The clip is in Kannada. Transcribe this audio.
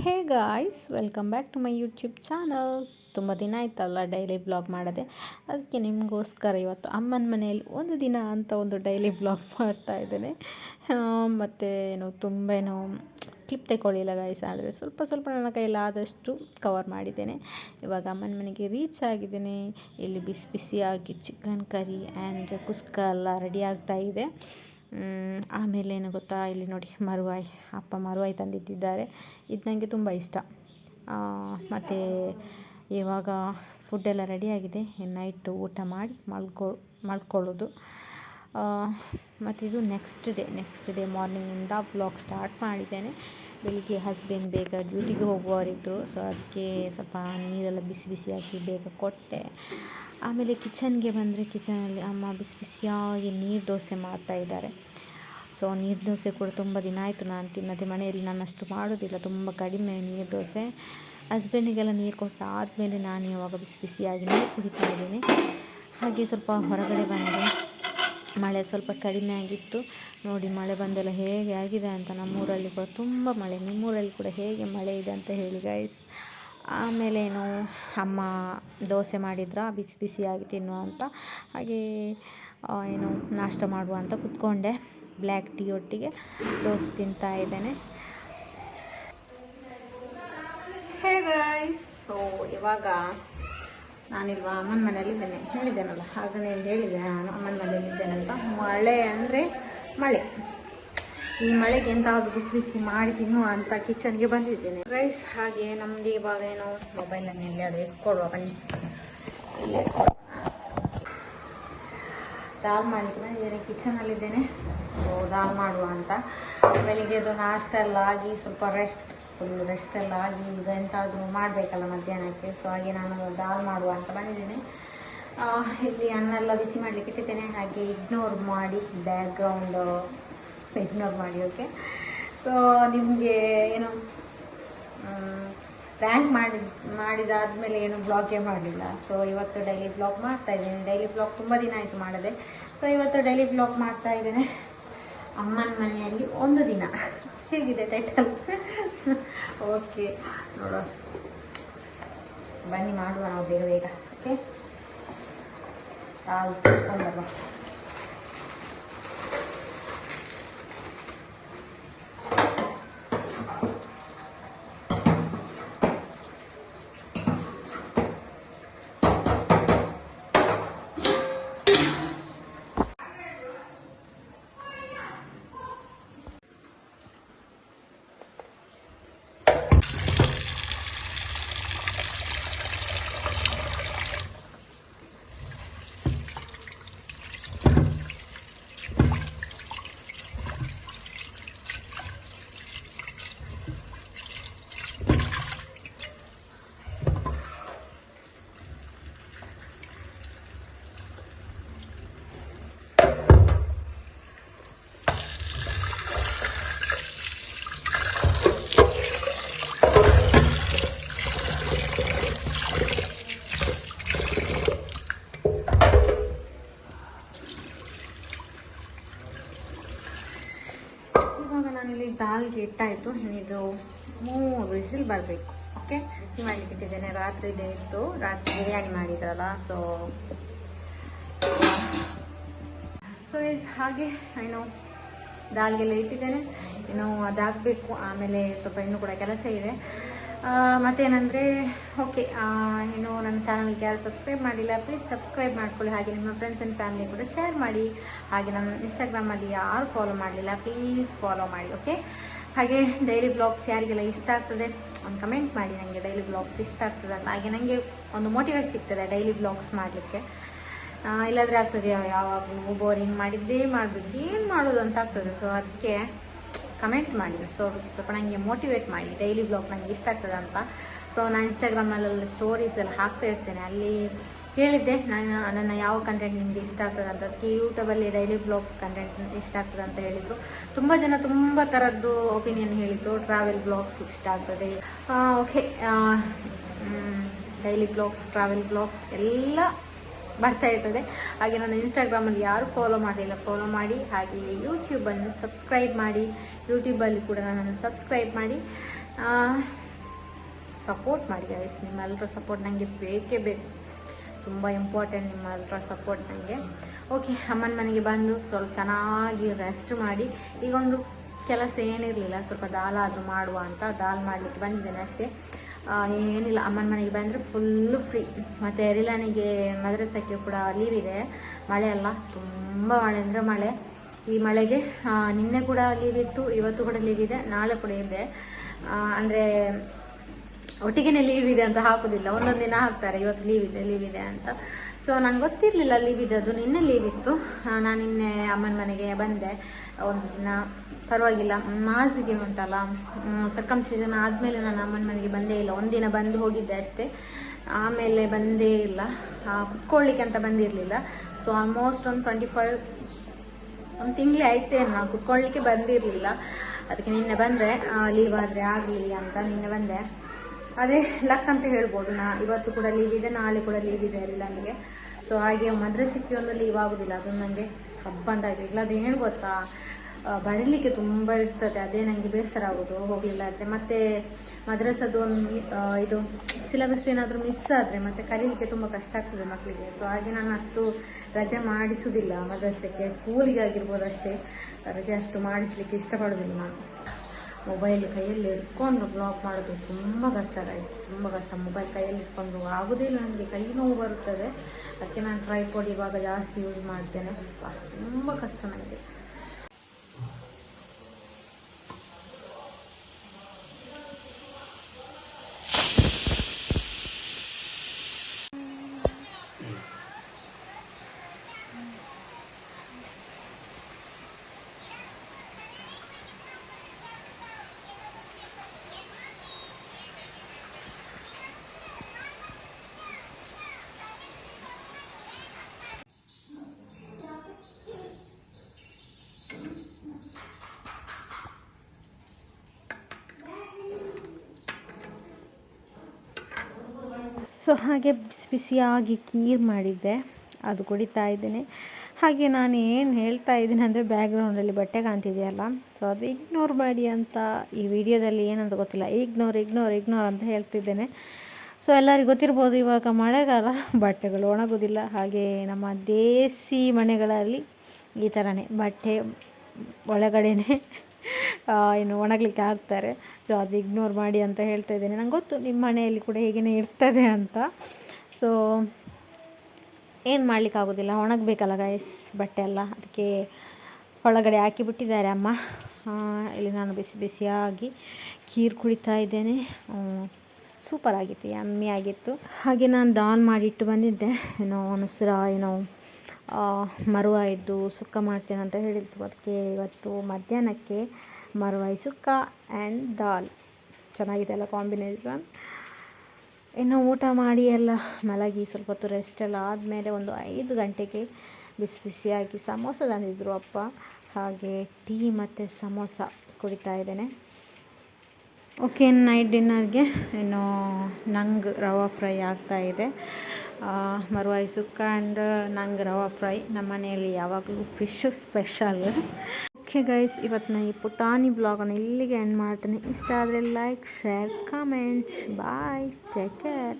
Hey guys, welcome back to my YouTube channel. ತುಂಬ ದಿನ ಆಯ್ತಲ್ಲ ಡೈಲಿ ಬ್ಲಾಗ್ ಮಾಡೋದೆ. ಅದಕ್ಕೆ ನಿಮಗೋಸ್ಕರ ಇವತ್ತು ಅಮ್ಮನ ಮನೆಯಲ್ಲಿ ಒಂದು ದಿನ ಅಂತ ಒಂದು ಡೈಲಿ ಬ್ಲಾಗ್ ಮಾಡ್ತಾ ಇದ್ದೇನೆ. ಮತ್ತು ಏನು, ತುಂಬ ಏನು, ಕ್ಲಿಪ್ ತೆಗೊಳ್ಳಿಲ್ಲ ಗಾಯ್ಸ್, ಆದರೆ ಸ್ವಲ್ಪ ಸ್ವಲ್ಪ ನನ್ನ ಆದಷ್ಟು ಕವರ್ ಮಾಡಿದ್ದೇನೆ. ಇವಾಗ ಅಮ್ಮನ ಮನೆಗೆ ರೀಚ್ ಆಗಿದ್ದೇನೆ. ಇಲ್ಲಿ ಬಿಸಿ ಬಿಸಿಯಾಗಿ ಚಿಕನ್ ಕರಿ ಆ್ಯಂಡ್ ಕುಸ್ಕ ಎಲ್ಲ ರೆಡಿ ಆಗ್ತಾ ಇದೆ. ಆಮೇಲೆ ಏನು ಗೊತ್ತಾ, ಇಲ್ಲಿ ನೋಡಿ ಮರುವಾಯಿ, ಅಪ್ಪ ಮರುವಾಯಿ ತಂದಿದ್ದಿದ್ದಾರೆ ಇದು ನನಗೆ ತುಂಬ ಇಷ್ಟ. ಮತ್ತು ಇವಾಗ ಫುಡ್ಡೆಲ್ಲ ರೆಡಿಯಾಗಿದೆ ನೈಟ್ ಊಟ ಮಾಡಿ ಮಲ್ಕೊ, ಮಲ್ಕೊಳ್ಳೋದು. ಮತ್ತು ಇದು ನೆಕ್ಸ್ಟ್ ಡೇ ನೆಕ್ಸ್ಟ್ ಡೇ ಮಾರ್ನಿಂಗಿಂದ ಬ್ಲಾಗ್ ಸ್ಟಾರ್ಟ್ ಮಾಡಿದ್ದೇನೆ. ಬೆಳಿಗ್ಗೆ ಹಸ್ಬೆಂಡ್ ಬೇಗ ಡ್ಯೂಟಿಗೆ ಹೋಗುವವರಿದ್ದರು ಸೊ ಅದಕ್ಕೆ ಸ್ವಲ್ಪ ನೀರೆಲ್ಲ ಬಿಸಿ ಬಿಸಿ ಹಾಕಿ ಬೇಗ ಕೊಟ್ಟೆ. ಆಮೇಲೆ ಕಿಚನ್ಗೆ ಬಂದರೆ ಕಿಚನಲ್ಲಿ ಅಮ್ಮ ಬಿಸಿ ಬಿಸಿಯಾಗಿ ನೀರು ದೋಸೆ ಮಾಡ್ತಾ ಇದ್ದಾರೆ. ಸೊ ನೀರು ದೋಸೆ ಕೂಡ ತುಂಬ ದಿನ ಆಯಿತು ನಾನು ತಿನ್ನದೆ. ಮನೆಯಲ್ಲಿ ನಾನು ಅಷ್ಟು ಮಾಡೋದಿಲ್ಲ. ತುಂಬ ಕಡಿಮೆ ನೀರು ದೋಸೆ. ಹಸ್ಬೆಂಡಿಗೆಲ್ಲ ನೀರು ಕೊಟ್ಟು ಆದಮೇಲೆ ನಾನು ಇವಾಗ ಬಿಸಿ ಬಿಸಿಯಾಗಿ ನೀರು ಕುಡಿತಾ ಇದ್ದೀನಿ. ಹಾಗೆ ಸ್ವಲ್ಪ ಹೊರಗಡೆ ಬಂದೆ. ಮಳೆ ಸ್ವಲ್ಪ ಕಡಿಮೆ ಆಗಿತ್ತು. ನೋಡಿ, ಮಳೆ ಬಂದೆಲ್ಲ ಹೇಗೆ ಆಗಿದೆ ಅಂತ ನಮ್ಮೂರಲ್ಲಿ ಕೂಡ ತುಂಬ ಮಳೆ. ನಿಮ್ಮೂರಲ್ಲಿ ಕೂಡ ಹೇಗೆ ಮಳೆ ಇದೆ ಅಂತ ಹೇಳಿ ಗೈಸ್ ಆಮೇಲೆ ಏನು, ಅಮ್ಮ ದೋಸೆ ಮಾಡಿದ್ರ, ಬಿಸಿ ಬಿಸಿಯಾಗಿ ತಿನ್ನುವ ಅಂತ. ಹಾಗೆ ಏನು, ನಾಷ್ಟ ಮಾಡುವ ಅಂತ ಕುತ್ಕೊಂಡೆ. ಬ್ಲ್ಯಾಕ್ ಟೀ ಒಟ್ಟಿಗೆ ದೋಸೆ ತಿಂತಾ ಇದ್ದೇನೆ. ಸೊ ಇವಾಗ ನಾನಿಲ್ವ? ಅಮ್ಮನ ಮನೇಲಿ ಇದ್ದೇನೆ. ಹೇಳಿದ್ದೇನಲ್ಲ? ಹಾಗನೇ ಹೇಳಿದೆ ನಾನು ಅಮ್ಮನ ಮನೇಲಿ ಇದ್ದೇನೆ ಅಂತ ಮಳೆ ಅಂದರೆ ಮಳೆ. ಈ ಮಳೆಗೆ ಎಂತಾದ್ರು ಬಿಸಿ ಬಿಸಿ ಮಾಡಿ ತಿನ್ನುವ ಅಂತ ಕಿಚನ್ಗೆ ಬಂದಿದ್ದೇನೆ. ರೈಸ್ ಹಾಗೆ ನಮ್ದು ಇವಾಗ ಏನೋ ಮೊಬೈಲನ್ನು ಎಲ್ಲಿ ಅದು ಇಟ್ಕೊಡುವ ಬನ್ನಿ. ಇಲ್ಲೇ. ದಾಲ್ ಮಾಡಲಿಕ್ಕೆ ಕಿಚನ್ ಕಿಚನಲ್ಲಿದ್ದೇನೆ ಸೊ ದಾಲ್ ಮಾಡುವ ಅಂತ. ಬೆಳಿಗ್ಗೆದು ನಾಷ್ಟ ಎಲ್ಲ ಆಗಿ ಸ್ವಲ್ಪ ರೆಸ್ಟ್ ಫುಲ್ ರೆಸ್ಟ್ ಎಲ್ಲ ಆಗಿ ಈಗ ಎಂತಾದ್ರೂ ಮಾಡಬೇಕಲ್ಲ ಮಧ್ಯಾಹ್ನಕ್ಕೆ. ಸೊ ಹಾಗೆ ನಾನು ದಾಲ್ ಮಾಡುವ ಅಂತ ಬಂದಿದ್ದೇನೆ. ಇಲ್ಲಿ ಅನ್ನ ಎಲ್ಲ ಬಿಸಿ ಮಾಡಲಿಕ್ಕೆ ಇಟ್ಟಿದ್ದೇನೆ. ಹಾಗೆ ಇಗ್ನೋರ್ ಮಾಡಿ ಬ್ಯಾಕ್ಗ್ರೌಂಡ್ ಇಗ್ನೋರ್ ಮಾಡಿ ಓಕೆ ಸೊ ನಿಮಗೆ ಏನು ರ್ಯಾಂಕ್ ಮಾಡಿ, ಮಾಡಿದಾದಮೇಲೆ ಏನು ಬ್ಲಾಗೇ ಮಾಡಲಿಲ್ಲ. ಸೊ ಇವತ್ತು ಡೈಲಿ ಬ್ಲಾಗ್ ಮಾಡ್ತಾ ಇದ್ದೀನಿ. ಡೈಲಿ ಬ್ಲಾಗ್ ತುಂಬ ದಿನ ಆಯಿತು ಮಾಡದೆ. ಸೊ ಇವತ್ತು ಡೈಲಿ ಬ್ಲಾಗ್ ಮಾಡ್ತಾ ಇದ್ದೇನೆ. ಅಮ್ಮನ ಮನೆಯಲ್ಲಿ ಒಂದು ದಿನ. ಹೇಗಿದೆ ಟೈಟಲ್ ಓಕೆ ನೋಡುವ. ಬನ್ನಿ ಮಾಡುವ ನಾವು ಬೇಗ ಬೇಗ ಓಕೆ ದಾಲ್ಗೆ ಇಟ್ಟಾಯಿತು ಇದು ಮೂರು ವಿಸಿಲ್ ಬರಬೇಕು ಓಕೆ ಮಾಡಲಿಕ್ಕೆ ಇಟ್ಟಿದ್ದೇನೆ ರಾತ್ರಿ ಇತ್ತು, ರಾತ್ರಿ ಬಿರಿಯಾನಿ ಮಾಡಿದ್ರಲ್ಲ ಸೊ ಸೊ ಇಸ್ ಹಾಗೆ ಏನು ದಾಲ್ಗೆಲ್ಲ ಇಟ್ಟಿದ್ದೇನೆ, ಇನ್ನು ಅದಾಗಬೇಕು, ಆಮೇಲೆ ಸ್ವಲ್ಪ ಇನ್ನೂ ಕೂಡ ಕೆಲಸ ಇದೆ. ಮತ್ತೇನಂದರೆ ಓಕೆ ಏನು ನನ್ನ ಚಾನಲ್ಗೆ ಯಾರು ಸಬ್ಸ್ಕ್ರೈಬ್ ಮಾಡಿಲ್ಲ ಪ್ಲೀಸ್ ಸಬ್ಸ್ಕ್ರೈಬ್ ಮಾಡ್ಕೊಳ್ಳಿ. ಹಾಗೆ ನಿಮ್ಮ ಫ್ರೆಂಡ್ಸ್ ಆ್ಯಂಡ್ ಫ್ಯಾಮಿಲಿ ಕೂಡ ಶೇರ್ ಮಾಡಿ. ಹಾಗೆ ನನ್ನ ಇನ್ಸ್ಟಾಗ್ರಾಮಲ್ಲಿ ಯಾರು ಫಾಲೋ ಮಾಡಲಿಲ್ಲ ಪ್ಲೀಸ್ ಫಾಲೋ ಮಾಡಿ ಓಕೆ ಹಾಗೆ ಡೈಲಿ ಬ್ಲಾಗ್ಸ್ ಯಾರಿಗೆಲ್ಲ ಇಷ್ಟ ಆಗ್ತದೆ, ಒಂದು ಕಮೆಂಟ್ ಮಾಡಿ. ನನಗೆ ಡೈಲಿ ಬ್ಲಾಗ್ಸ್ ಇಷ್ಟ ಆಗ್ತದೆ ಅಂತ. ಹಾಗೆ ನನಗೆ ಒಂದು ಮೋಟಿವೇಟ್ ಸಿಗ್ತದೆ ಡೈಲಿ ಬ್ಲಾಗ್ಸ್ ಮಾಡಲಿಕ್ಕೆ. ಇಲ್ಲಾದರೆ ಆಗ್ತದೆ, ಯಾವಾಗಲೂ ಬೋರಿಂಗ್ ಮಾಡಿದ್ದೇ ಮಾಡಬೇಕು. ಏನು ಮಾಡೋದು ಅಂತ ಆಗ್ತದೆ. ಸೊ ಅದಕ್ಕೆ ಕಮೆಂಟ್ ಮಾಡಿ ಸೊ ಸ್ವಲ್ಪ ನನಗೆ ಮೋಟಿವೇಟ್ ಮಾಡಿ. ಡೈಲಿ ಬ್ಲಾಗ್ ನನಗೆ ಇಷ್ಟ ಆಗ್ತದೆ ಅಂತ. ಸೊ ನಾನು ಇನ್ಸ್ಟಾಗ್ರಾಮಲ್ಲಿ ಸ್ಟೋರೀಸ್ ಎಲ್ಲ ಹಾಕ್ತಾ ಇರ್ತೇನೆ. ಅಲ್ಲಿ ಕೇಳಿದ್ದೆ ನಾನು ನನ್ನ ಯಾವ ಕಂಟೆಂಟ್ ನಿಮಗೆ ಇಷ್ಟ ಆಗ್ತದೆ ಅಂತ? ಅದಕ್ಕೆ ಯೂಟ್ಯೂಬಲ್ಲಿ ಡೈಲಿ ಬ್ಲಾಗ್ಸ್ ಕಂಟೆಂಟ್ ಇಷ್ಟ ಆಗ್ತದೆ ಅಂತ ಹೇಳಿದರು. ತುಂಬ ಜನ ತುಂಬ ಥರದ್ದು ಒಪಿನಿಯನ್ ಹೇಳಿದರು. ಟ್ರಾವೆಲ್ ಬ್ಲಾಗ್ಸ್ ಇಷ್ಟ ಆಗ್ತದೆ. Okay daily blogs travel blogs ಎಲ್ಲ ಬರ್ತಾ ಇರ್ತದೆ. ಹಾಗೆ ನನ್ನ ಇನ್ಸ್ಟಾಗ್ರಾಮಲ್ಲಿ ಯಾರು ಫಾಲೋ ಮಾಡಲಿಲ್ಲ ಫಾಲೋ ಮಾಡಿ. ಹಾಗೆ ಯೂಟ್ಯೂಬನ್ನು ಸಬ್ಸ್ಕ್ರೈಬ್ ಮಾಡಿ. ಯೂಟ್ಯೂಬಲ್ಲಿ ಕೂಡ ನನ್ನನ್ನು ಸಬ್ಸ್ಕ್ರೈಬ್ ಮಾಡಿ. ಸಪೋರ್ಟ್ ಮಾಡಿ ಗೈಸ್ ನಿಮ್ಮೆಲ್ಲರ ಸಪೋರ್ಟ್ ನನಗೆ ಬೇಕೇ ಬೇಕು. ತುಂಬ ಇಂಪಾರ್ಟೆಂಟ್ ನಿಮ್ಮೆಲ್ಲರ ಸಪೋರ್ಟ್ ನನಗೆ ಓಕೆ ಅಮ್ಮನ ಮನೆಗೆ ಬಂದು ಸ್ವಲ್ಪ ಚೆನ್ನಾಗಿ ರೆಸ್ಟ್ ಮಾಡಿ. ಈಗೊಂದು ಕೆಲಸ ಏನಿರಲಿಲ್ಲ. ಸ್ವಲ್ಪ ದಾಲ್ ಆದರೂ ಮಾಡುವ ಅಂತ. ದಾಲ್ ಮಾಡಲಿಕ್ಕೆ ಬಂದಿದ್ದೇನೆ ಅಷ್ಟೇ. ಏನಿಲ್ಲ ಅಮ್ಮನ ಮನೆಗೆ ಬಂದರೆ ಫುಲ್ಲು ಫ್ರೀ ಮತ್ತು ರಿಲಾನಿಗೆ ಮದ್ರಸಕ್ಕೆ ಕೂಡ ಲೀವ್ ಇದೆ. ಮಳೆ ಅಲ್ಲ, ತುಂಬ ಮಳೆ ಅಂದರೆ ಮಳೆ. ಈ ಮಳೆಗೆ ನಿನ್ನೆ ಕೂಡ ಲೀವ್ ಇತ್ತು, ಇವತ್ತು ಕೂಡ ಲೀವ್ ಇದೆ, ನಾಳೆ ಕೂಡ ಇದೆ. ಅಂದರೆ ಒಟ್ಟಿಗೆನೇ ಲೀವ್ ಇದೆ ಅಂತ ಹಾಕೋದಿಲ್ಲ. ಒಂದೊಂದು ದಿನ ಹಾಕ್ತಾರೆ, ಇವತ್ತು ಲೀವ್ ಇದೆ ಲೀವ್ ಇದೆ ಅಂತ. ಸೊ ನಂಗೆ ಗೊತ್ತಿರಲಿಲ್ಲ ಲೀವ್ ಇದೆ ಅದು ನಿನ್ನೆ ಲೀವ್ ಇತ್ತು. ನಾನು ನಿನ್ನೆ ಅಮ್ಮನ ಮನೆಗೆ ಬಂದೆ. ಒಂದು ದಿನ ಪರವಾಗಿಲ್ಲ. ಮಾಸಿಗೆ ಉಂಟಲ್ಲ. ಸರ್ಕಮ್ ಸೀಸನ್ ಆದಮೇಲೆ ನಾನು ಅಮ್ಮನ ಮನೆಗೆ ಬಂದೇ ಇಲ್ಲ. ಒಂದಿನ ಬಂದು ಹೋಗಿದ್ದೆ ಅಷ್ಟೇ. ಆಮೇಲೆ ಬಂದೇ ಇಲ್ಲ. ಕುತ್ಕೊಳ್ಳಿಕ್ಕೆ ಅಂತ ಬಂದಿರಲಿಲ್ಲ. ಸೊ ಆಲ್ಮೋಸ್ಟ್ ಒಂದು ಟ್ವೆಂಟಿ ಫೈವ್ ಒಂದು ತಿಂಗಳೇ ಆಯ್ತೇನು ನಾನು ಕುತ್ಕೊಳ್ಳಿಕ್ಕೆ ಬಂದಿರಲಿಲ್ಲ. ಅದಕ್ಕೆ ನಿನ್ನೆ ಬಂದರೆ ಲೀವ್ ಆದರೆ ಆಗಲಿ ಅಂತ ನಿನ್ನೆ ಬಂದೆ. ಅದೇ ಲಕ್ ಅಂತ ಹೇಳ್ಬೋದು. ನಾ, ಇವತ್ತು ಕೂಡ ಲೀವ್ ಇದೆ, ನಾಳೆ ಕೂಡ ಲೀವ್ ಇದೆ ಇರಲಿಲ್ಲ ನನಗೆ. ಸೊ ಹಾಗೆ ಮದ್ರಸಕ್ಕೆ ಒಂದು ಲೀವ್ ಆಗೋದಿಲ್ಲ. ಅದು ನನಗೆ ಹಬ್ಬ ಅಂತ ಆಗಿದೆ ಇಲ್ಲ ಅದು ಏನು ಗೊತ್ತಾ? ಬರೀಲಿಕ್ಕೆ ತುಂಬ ಇರ್ತದೆ. ಅದೇ ನನಗೆ ಬೇಸರ ಆಗೋದು, ಹೋಗಲಿಲ್ಲ ಆದರೆ ಮತ್ತೆ ಮದ್ರಸದ್ದು ಒಂದು ಇದು ಸಿಲೆಬಸ್ ಏನಾದರೂ ಮಿಸ್ ಆದರೆ ಮತ್ತೆ ಕಲೀಲಿಕ್ಕೆ ತುಂಬ ಕಷ್ಟ ಆಗ್ತದೆ ಮಕ್ಕಳಿಗೆ ಸೊ ಹಾಗೆ ನಾನು ಅಷ್ಟು ರಜೆ ಮಾಡಿಸೋದಿಲ್ಲ ಮದ್ರಸಕ್ಕೆ ಸ್ಕೂಲಿಗೆ ಆಗಿರ್ಬೋದು ಅಷ್ಟೇ. ರಜೆ ಅಷ್ಟು ಮಾಡಿಸ್ಲಿಕ್ಕೆ ಇಷ್ಟಪಡೋದಿಲ್ಲ ನಾನು. ಮೊಬೈಲ್ ಕೈಯಲ್ಲಿ ಇಟ್ಕೊಂಡು ಬ್ಲಾಗ್ ಮಾಡೋದು ತುಂಬ ಕಷ್ಟ ಗೈಸ್ ತುಂಬ ಕಷ್ಟ. ಮೊಬೈಲ್ ಕೈಯಲ್ಲಿ ಇಟ್ಕೊಂಡು ಆಗೋದೇ ನನಗೆ. ಕೈ ನೋವು ಬರುತ್ತದೆ. ಅದಕ್ಕೆ ನಾನು ಟ್ರೈಪಾಡ್ ಇವಾಗ ಜಾಸ್ತಿ ಯೂಸ್ ಮಾಡ್ತೇನೆ. ತುಂಬ ಕಷ್ಟ ನನಗೆ. ಸೊ ಹಾಗೆ ಬಿಸಿ ಬಿಸಿಯಾಗಿ ಕೀರ್ ಮಾಡಿದ್ದೆ. ಅದು ಕುಡಿತಾ ಇದ್ದೇನೆ. ಹಾಗೆ ನಾನು ಏನು ಹೇಳ್ತಾ ಇದ್ದೀನಿ ಅಂದರೆ ಬ್ಯಾಕ್ಗ್ರೌಂಡಲ್ಲಿ ಬಟ್ಟೆ ಕಾಣ್ತಿದೆಯಲ್ಲ. ಸೊ ಅದು ಇಗ್ನೋರ್ ಮಾಡಿ ಅಂತ ಈ ವಿಡಿಯೋದಲ್ಲಿ ಏನಂತ ಗೊತ್ತಿಲ್ಲ. ಇಗ್ನೋರ್ ಇಗ್ನೋರ್ ಇಗ್ನೋರ್ ಅಂತ ಹೇಳ್ತಿದ್ದೇನೆ. ಸೊ ಎಲ್ಲರಿಗೂ ಗೊತ್ತಿರ್ಬೋದು ಇವಾಗ ಮಳೆಗಾಲ. ಬಟ್ಟೆಗಳು ಒಣಗೋದಿಲ್ಲ. ಹಾಗೆ ನಮ್ಮ ದೇಸಿ ಮನೆಗಳಲ್ಲಿ ಈ ಥರನೇ ಬಟ್ಟೆ ಒಳಗಡೆನೆ ಏನು ಒಣಗಲಿಕ್ಕೆ ಹಾಕ್ತಾರೆ. ಸೊ ಅದು ಇಗ್ನೋರ್ ಮಾಡಿ ಅಂತ ಹೇಳ್ತಾ ಇದ್ದೇನೆ. ನಂಗೆ ಗೊತ್ತು ನಿಮ್ಮ ಮನೆಯಲ್ಲಿ ಕೂಡ ಹೀಗೇ ಇರ್ತದೆ ಅಂತ. ಸೊ ಏನು ಮಾಡಲಿಕ್ಕಾಗೋದಿಲ್ಲ ಒಣಗಬೇಕಲ್ಲ ಗೈಸ್ ಬಟ್ಟೆ ಎಲ್ಲ. ಅದಕ್ಕೆ ಒಳಗಡೆ ಹಾಕಿ ಬಿಟ್ಟಿದ್ದಾರೆ ಅಮ್ಮ. ಇಲ್ಲಿ ನಾನು ಬಿಸಿ ಬಿಸಿಯಾಗಿ ಖೀರ್ ಕುಡಿತಾ ಇದ್ದೇನೆ. ಸೂಪರ್ ಆಗಿತ್ತು ಯಮ್ಮಿ ಆಗಿತ್ತು. ಹಾಗೆ ನಾನು ದಾನ್ ಮಾಡಿಟ್ಟು ಬಂದಿದ್ದೆ. ಏನೋ ಮೊಸರ ಏನೋ ಆ, ಮರುವಾಯಿ ಇದ್ದು ಸುಕ್ಕ ಮಾಡ್ತೇನೆ ಅಂತ ಹೇಳಿದ್ದು ಅದಕ್ಕೆ ಇವತ್ತು ಮಧ್ಯಾಹ್ನಕ್ಕೆ ಮರುವಾಯಿ ಸುಕ್ಕ ಆ್ಯಂಡ್ ದಾಲ್. ಚೆನ್ನಾಗಿದೆ ಅಲ್ಲ ಕಾಂಬಿನೇಷನ್? ಇನ್ನು ಊಟ ಮಾಡಿ ಎಲ್ಲ ಮಲಗಿ ಸ್ವಲ್ಪ ಹೊತ್ತು ರೆಸ್ಟ್ ಎಲ್ಲ ಆದಮೇಲೆ ಒಂದು ಐದು ಗಂಟೆಗೆ ಬಿಸಿ ಬಿಸಿಯಾಗಿ ಸಮೋಸ ತಂದಿದ್ದರು ಅಪ್ಪ. ಹಾಗೆ ಟೀ ಮತ್ತು ಸಮೋಸ ಕುಡಿತಾ ಇದ್ದೇನೆ. ಓಕೆ ನೈಟ್ ಡಿನ್ನರ್ಗೆ ಇನ್ನು ನಂಗೆ ರವಾ ಫ್ರೈ ಆಗ್ತಾ ಇದೆ ಮರುವಾಯಿ ಸುಕ್ಕ ಆ್ಯಂಡ್ ನಂಗೆ ರವಾ ಫ್ರೈ. ನಮ್ಮ ಮನೆಯಲ್ಲಿ ಯಾವಾಗಲೂ ಫಿಶ್ ಸ್ಪೆಷಲ್ ಓಕೆ ಗೈಸ್ ಇವತ್ತು ನಾನು ಈ ಪುಟಾಣಿ ಬ್ಲಾಗನ್ನು ಇಲ್ಲಿಗೆ ಎಂಡ್ ಮಾಡ್ತೀನಿ. ಇಷ್ಟ ಆದರೆ like share comments bye take care